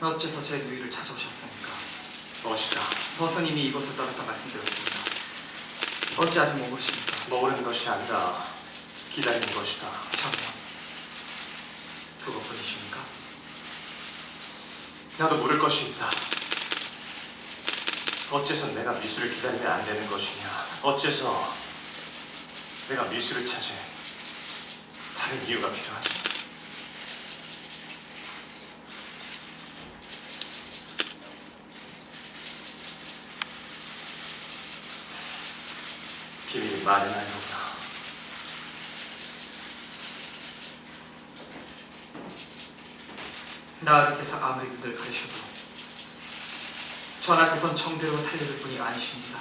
어째서 제 누이를 찾아오셨습니까? 무엇이다. 버스님이 이곳을 떠났다 말씀드렸습니다. 어찌 아직 못 오십니까? 모르는 것이 아니라 기다리는 것이다. 저도요. 그것뿐이십니까? 나도 물을 것이 있다. 어째서 내가 미수를 기다리면 안 되는 것이냐? 어째서 내가 미수를 찾을 다른 이유가 필요하지? 비밀이 마련하려구나. 나으리께서 아무리 눈을 가리셔도 전하께선 정대로 살려줄 분이 아니십니다.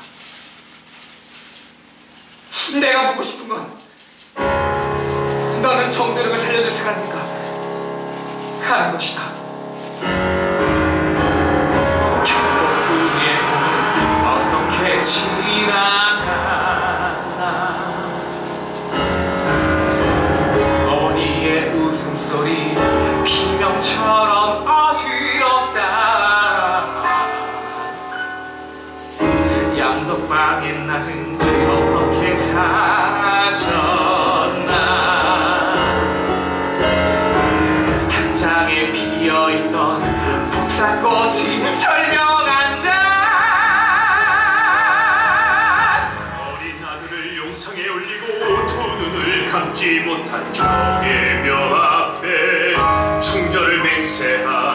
내가 묻고 싶은 건 너는 정대로를 살려줄 생각입니까? 가는 것이다. 꽃이 절명한다. 어린 아들을 용상에 올리고 두 눈을 감지 못한 적의 묘 앞에 충절을 맹세하